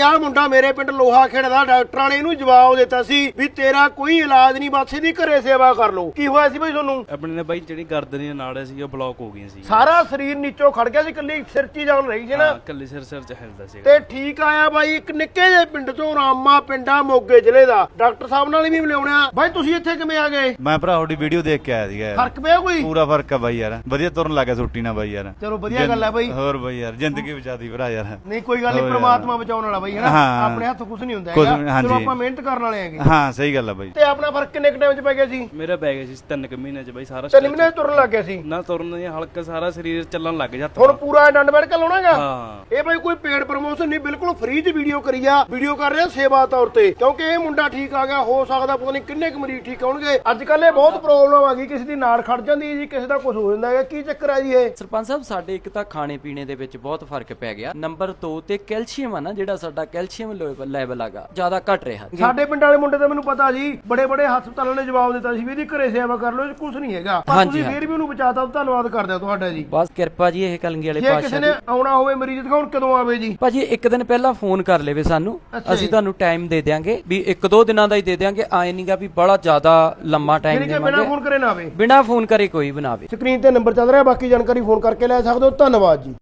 ਆਹ ਮੁੰਡਾ ਮੇਰੇ ਪਿੰਡ ਲੋਹਾ ਖੇਡਦਾ ਡਾਕਟਰਾਂ ਨੇ ਇਹਨੂੰ ਜਵਾਬ ਦਿੱਤਾ ਸੀ ਵੀ ਤੇਰਾ ਕੋਈ ਇਲਾਜ ਨਹੀਂ ਬਸ ਇਹਦੀ ਘਰੇ ਸੇਵਾ ਕਰ ਲਓ। ਕੀ ਹੋਇਆ ਸੀ ਬਾਈ ਤੁਹਾਨੂੰ? ਆਪਣੇ ਨੇ ਬਾਈ ਜਿਹੜੀ ਗਰਦਨ ਦੀਆਂ ਨਾੜਾਂ ਸੀ ਉਹ ਬਲੌਕ ਹੋ ਗਈਆਂ ਸੀ। ਸਾਰਾ ਸਰੀਰ ਨੀਚੋਂ ਖੜ ਗਿਆ ਸੀ ਇਕੱਲੀ ਸਿਰ 'ਚ ਹੀ ਜਾਨ ਰਹੀ ਸੀ ਨਾ। ਹਾਂ ਕੱਲੇ ਸਿਰ ਸਿਰ ਚ ਹਿਲਦਾ ਸੀ ਤੇ ਠੀਕ ਆਇਆ ਬਾਈ ਇੱਕ ਨਿੱਕੇ ਜਿਹੇ ਪਿੰਡ ਚੋਂ ਰਾਮਾ ਪਿੰਡਾ ਮੋਗੇ ਜ਼ਿਲ੍ਹੇ ਦਾ। ਡਾਕਟਰ ਸਾਹਿਬ ਨਾਲ ਵੀ ਮਿਲਾਉਣਿਆ ਬਾਈ ਤੁਸੀਂ ਇੱਥੇ ਕਿਵੇਂ ਆ ਗਏ? ਮੈਂ ਭਰਾ ਤੁਹਾਡੀ ਵੀਡੀਓ ਦੇਖ ਕੇ ਆਇਆ ਸੀਗਾ। ਯਾਰ। ਫ਼ਰਕ ਪਿਆ ਕੋਈ? ਪੂਰਾ ਫ਼ਰਕ ਆ ਬਾਈ ਯਾਰ। ਵਧੀਆ ਤੁਰਨ ਲੱਗਾ ਛੁੱਟੀ ਨਾਲ ਬਾਈ ਯਾਰ। ਚਲੋ ਵਧੀਆ ਗੱਲ ਹੈ ਬਾਈ। ਹੋਰ ਬਾਈ ਯਾਰ ਜ਼ਿੰਦਗੀ ਬਚਾਦੀ ਭਰਾ ਯਾਰ। ਨਹੀਂ ਕੋਈ ਗੱਲ ਨਹੀਂ ਹੋਰ ਪ੍ਰਮਾਤਮਾ ਬਚਾਉਣ ਵਾਲਾ ਬਾਈ। ਹਾਂ। ਆਪਣੇ ਹੱਥ ਕੁਝ ਨਹੀਂ ਹੁੰਦਾ ਕੁਛ ਹੈਗਾ। ਨਹੀਂ, ਹਾਂਜੀ। ਚਲੋ ਆਪਾਂ ਮਿਹਨਤ ਕਰਨ ਵਾਲੇ ਹੈਗੇ। ਹਾਂ ਸਹੀ ਗੱਲ ਆ ਬਾਈ। ਤੇ ਆਪਣਾ ਫ਼ਰਕ ਕਿੰਨੇ ਕੁ ਟਾਈਮ 'ਚ ਪੈ ਗਿਆ ਸੀ? ਮੇਰਾ ਪੈ ਗਿਆ ਸੀ ਤਿੰਨ ਕੁ ਮਹੀਨੇ ਚ ਬਾਈ ਸਾਰਾ ਤਿੰਨ ਮਹੀਨੇ 'ਚ ਤੁਰਨ ਲੱਗ ਗਿਆ ਸੀ? ਨਾ ਤੁਰਨ ਦੀ ਹਲਕਾ ਸਾਰਾ ਸਰੀਰ ਚੱਲਣ ਲੱਗ ਗਿਆ ਹੱਥ ਹੁਣ ਪੂਰਾ ਡੰਡ ਬੈਠ ਕੇ ਲਾਉਣਾਗਾ ਹਾਂ। ਇਹ ਬਾਈ ਕੋਈ ਪੇਡ ਪ੍ਰਮੋਸ਼ਨ ਨਹੀਂ ਬਿਲਕੁਲ ਫ੍ਰੀ 'ਚ ਵੀਡੀਓ ਕਰੀ ਆ। ਵੀਡੀਓ ਕਰ ਰਿਹਾ ਸੇਵਾ ਤੌਰ ਤੇ। ਕਿਉਂਕਿ ਇਹ ਮੁੰਡਾ ਠੀਕ ਆ ਗਿਆ ਹੋ ਸਕਦਾ ਪਤਾ ਨਹੀਂ ਕਿੰਨੇ ਕੁ ਮਰੀਜ਼ ਠੀਕ ਹੋਣਗੇ। ਅੱਜ ਕੱਲ ਇਹ ਬਹੁਤ ਪ੍ਰੋਬਲਮ ਆ ਗਈ ਕਿਸੇ ਦੀ ਨਾੜ ਖੜ ਜਾਂਦੀ ਹੈ ਜੀ ਕਿਸੇ ਦਾ ਕੁਝ ਹੋ ਜਾਂਦਾ ਹੈ ਕੀ ਚੱਕਰ ਹੈ ਜੀ ਇਹ? ਸਰਪੰਚ ਸਾਹਿਬ ਸਾਡੇ ਇੱਕ ਤਾਂ ਖਾਣੇ ਪੀਣੇ ਦੇ ਵਿੱਚ ਬਹੁਤ ਫ਼ਰਕ ਪੈ ਗਿਆ। ਨੰਬਰ 2 ਤੇ ਕੈਲਸ਼ੀਅਮ ਆ ਨਾ ਜਿਹੜਾ ਸਾਡਾ ਕੈਲਸ਼ੀਅਮ ਲੈਵਲ ਹੈਗਾ ਜ਼ਿਆਦਾ ਘਟ ਰਿਹਾ। ਸਾਡੇ ਪਿੰਡ ਵਾਲੇ ਮੁੰਡੇ ਤਾਂ ਮੈਨੂੰ ਪਤਾ ਜੀ ਬੜੇ ਬੜੇ ਹਸਪਤਾਲਾਂ ਨੇ ਜਵਾਬ ਦਿੱਤਾ ਸੀ ਵੀ ਇਹਦੀ ਘਰੇ ਸੇਵਾ ਕਰ ਲਓ ਕੁਝ ਨਹੀਂ ਹੈਗਾ। ਪਰ ਤੁਸੀਂ। ਫੇਰ ਵੀ ਉਹਨੂੰ ਬਚਾਤਾ ਧੰਨਵਾਦ ਕਰਦੇ ਹਾਂ ਤੁਹਾਡਾ ਜੀ। ਬਸ ਕਿਰਪਾ ਜੀ ਇਹ ਕਲੰਗੀ ਵਾਲੇ ਜੇ ਕਿਸੇ ਪਾਤਸ਼ਾਹ ਨੇ ਆਉਣਾ ਹੋਵੇ ਮਰੀਜ਼ ਦਿਖਾਉਣ ਕਦੋਂ ਆਵੇ ਜੀ? ਭਾਜੀ ਇੱਕ ਦਿਨ ਪਹਿਲਾਂ ਫੋਨ ਕਰ ਲੇਵੇ ਸਾਨੂੰ ਅਸੀਂ ਜੀ। ਤੁਹਾਨੂੰ ਟਾਈਮ ਦੇ ਦਿਆਂਗੇ ਵੀ ਇੱਕ ਦੋ ਦਿਨਾਂ ਦਾ ਹੀ ਦੇ ਦਿਆਂਗੇ ਆਏ ਨਹੀਂਗਾ ਵੀ ਬੜਾ ਜ਼ਿਆਦਾ ਲੰਮਾ ਟਾਈਮ ਕਿ ਬਿਨਾਂ ਫੋਨ ਕਰੇ ਨਾ ਆਵੇ। ਬਿਨਾ ਫੋਨ ਕਰੇ ਕੋਈ ਬਣਾਵੇ ਸਕਰੀਨ ਤੇ ਨੰਬਰ ਚੱਲ ਰਿਹਾ ਬਾਕੀ ਜਾਣਕਾਰੀ ਫੋਨ ਕਰਕੇ ਲੈ ਸਕਦੇ ਹੋ। ਧੰਨਵਾਦ ਜੀ।